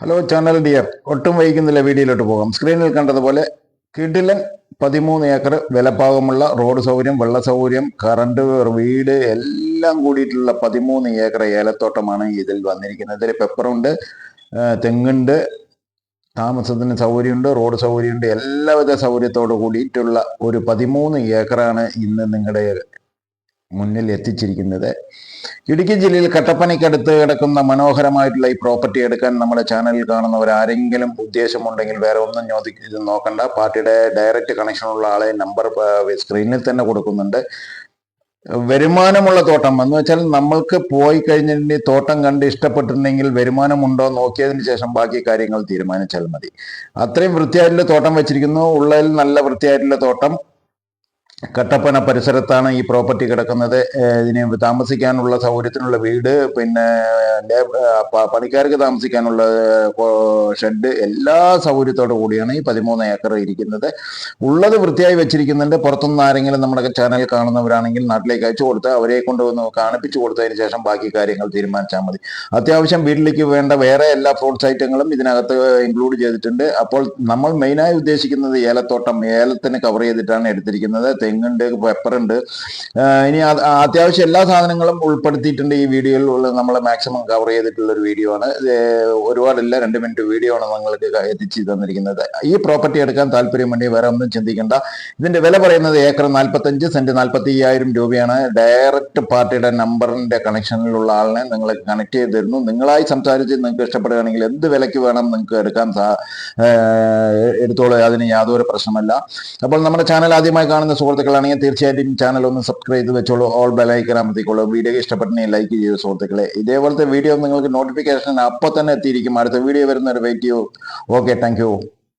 Hello channel dear ഒട്ടും വൈകുന്നില്ല. വീഡിയോയിലോട്ട് പോകാം. സ്ക്രീനിൽ കണ്ടതുപോലെ കിടിലൻ പതിമൂന്ന് ഏക്കർ വിലപ്പാകമുള്ള റോഡ് സൗകര്യം വെള്ള സൗകര്യം കറണ്ട് വീട് എല്ലാം കൂടിയിട്ടുള്ള പതിമൂന്ന് ഏക്കർ ഏലത്തോട്ടമാണ് ഇതിൽ വന്നിരിക്കുന്നത്. ഇതിൽ പെപ്പറുണ്ട് തെങ്ങുണ്ട് താമസത്തിന് സൗകര്യമുണ്ട് റോഡ് സൗകര്യമുണ്ട് എല്ലാവിധ സൗകര്യത്തോട് കൂടിയിട്ടുള്ള ഒരു പതിമൂന്ന് ഏക്കറാണ് ഇന്ന് നിങ്ങളുടെ മുന്നിൽ എത്തിച്ചിരിക്കുന്നത്. ഇടുക്കി ജില്ലയിൽ കട്ടപ്പനയ്ക്കടുത്ത് കിടക്കുന്ന മനോഹരമായിട്ടുള്ള ഈ പ്രോപ്പർട്ടി എടുക്കാൻ നമ്മുടെ ചാനലിൽ കാണുന്നവർ ആരെങ്കിലും ഉദ്ദേശമുണ്ടെങ്കിൽ വേറെ ഒന്നും ചോദി ഇത് നോക്കണ്ട. പാർട്ടിയുടെ ഡയറക്റ്റ് കണക്ഷനുള്ള ആളെ നമ്പർ സ്ക്രീനിൽ തന്നെ കൊടുക്കുന്നുണ്ട്. വരുമാനമുള്ള തോട്ടം. എന്ന് വെച്ചാൽ നമ്മൾക്ക് പോയി കഴിഞ്ഞിട്ട് തോട്ടം കണ്ട് ഇഷ്ടപ്പെട്ടിട്ടുണ്ടെങ്കിൽ വരുമാനമുണ്ടോ നോക്കിയതിന് ശേഷം ബാക്കി കാര്യങ്ങൾ തീരുമാനിച്ചാൽ മതി. അത്രയും വൃത്തിയായിട്ടുള്ള തോട്ടം വെച്ചിരിക്കുന്നു. ഉള്ളതിൽ നല്ല വൃത്തിയായിട്ടുള്ള തോട്ടം. കട്ടപ്പന പരിസരത്താണ് ഈ പ്രോപ്പർട്ടി കിടക്കുന്നത്. ഇതിന് താമസിക്കാനുള്ള സൗകര്യത്തിനുള്ള വീട് പിന്നെ പണിക്കാർക്ക് താമസിക്കാനുള്ള ഷെഡ് എല്ലാ സൗകര്യത്തോടു കൂടിയാണ് ഈ പതിമൂന്ന് ഏക്കർ ഇരിക്കുന്നത്. ഉള്ളത് വൃത്തിയായി വെച്ചിരിക്കുന്നുണ്ട്. പുറത്തുനിന്ന് ആരെങ്കിലും നമ്മുടെ ചാനൽ കാണുന്നവരാണെങ്കിൽ നാട്ടിലേക്ക് അയച്ചു കൊടുത്ത് അവരെ കൊണ്ടുവന്ന് കാണിപ്പിച്ചു കൊടുത്തതിന് ശേഷം ബാക്കി കാര്യങ്ങൾ തീരുമാനിച്ചാൽ മതി. അത്യാവശ്യം വീട്ടിലേക്ക് വേണ്ട വേറെ എല്ലാ ഫ്രൂട്ട്സ് ഐറ്റങ്ങളും ഇതിനകത്ത് ഇൻക്ലൂഡ് ചെയ്തിട്ടുണ്ട്. അപ്പോൾ നമ്മൾ മെയിനായി ഉദ്ദേശിക്കുന്നത് ഏലത്തോട്ടം. ഏലത്തിന് കവർ ചെയ്തിട്ടാണ് എടുത്തിരിക്കുന്നത്. തെങ്ങുണ്ട് പെപ്പറുണ്ട് ഇനി അത് അത്യാവശ്യം എല്ലാ സാധനങ്ങളും ഉൾപ്പെടുത്തിയിട്ടുണ്ട് ഈ വീഡിയോയിൽ ഉള്ള നമ്മൾ മാക്സിമം കവർ ചെയ്തിട്ടുള്ള ഒരു വീഡിയോ ആണ്. ഒരുപാടില്ല രണ്ട് മിനിറ്റ് വീഡിയോ ആണ് നിങ്ങൾക്ക് എത്തിച്ചു തന്നിരിക്കുന്നത്. ഈ പ്രോപ്പർട്ടി എടുക്കാൻ താല്പര്യം വേണ്ടി വേറെ ഒന്നും ചിന്തിക്കേണ്ട. ഇതിന്റെ വില പറയുന്നത് ഏക്കർ നാൽപ്പത്തഞ്ച് സെന്റ് നാൽപ്പത്തി അയ്യായിരം രൂപയാണ്. ഡയറക്റ്റ് പാർട്ടിയുടെ നമ്പറിന്റെ കണക്ഷനിലുള്ള ആളിനെ നിങ്ങൾ കണക്ട് ചെയ്ത് തരുന്നു നിങ്ങളായി സംസാരിച്ച് നിങ്ങൾക്ക് ഇഷ്ടപ്പെടുകയാണെങ്കിൽ എന്ത് വിലയ്ക്ക് വേണം നിങ്ങൾക്ക് എടുക്കാൻ എടുത്തോളൂ. അതിന് യാതൊരു പ്രശ്നമല്ല. അപ്പോൾ നമ്മുടെ ചാനൽ ആദ്യമായി കാണുന്ന സുഹൃത്തുക്കളാണെങ്കിൽ തീർച്ചയായിട്ടും ചാനൽ ഒന്ന് സബ്സ്ക്രൈബ് ചെയ്ത് വെച്ചോളൂ. ഓൾ ബെലൈക്കൻ അമർത്തിക്കോളൂ വീഡിയോ ഇഷ്ടപ്പെട്ടെങ്കിൽ ലൈക്ക് ചെയ്യൂ സുഹൃത്തുക്കളെ. ഇതേപോലത്തെ വീഡിയോ നിങ്ങൾക്ക് നോട്ടിഫിക്കേഷൻ അപ്പോൾ തന്നെ എത്തിയിരിക്കും. അടുത്ത വീഡിയോ വരുന്നവരെ വെയിറ്റ് ചെയ്യൂ. Okay thank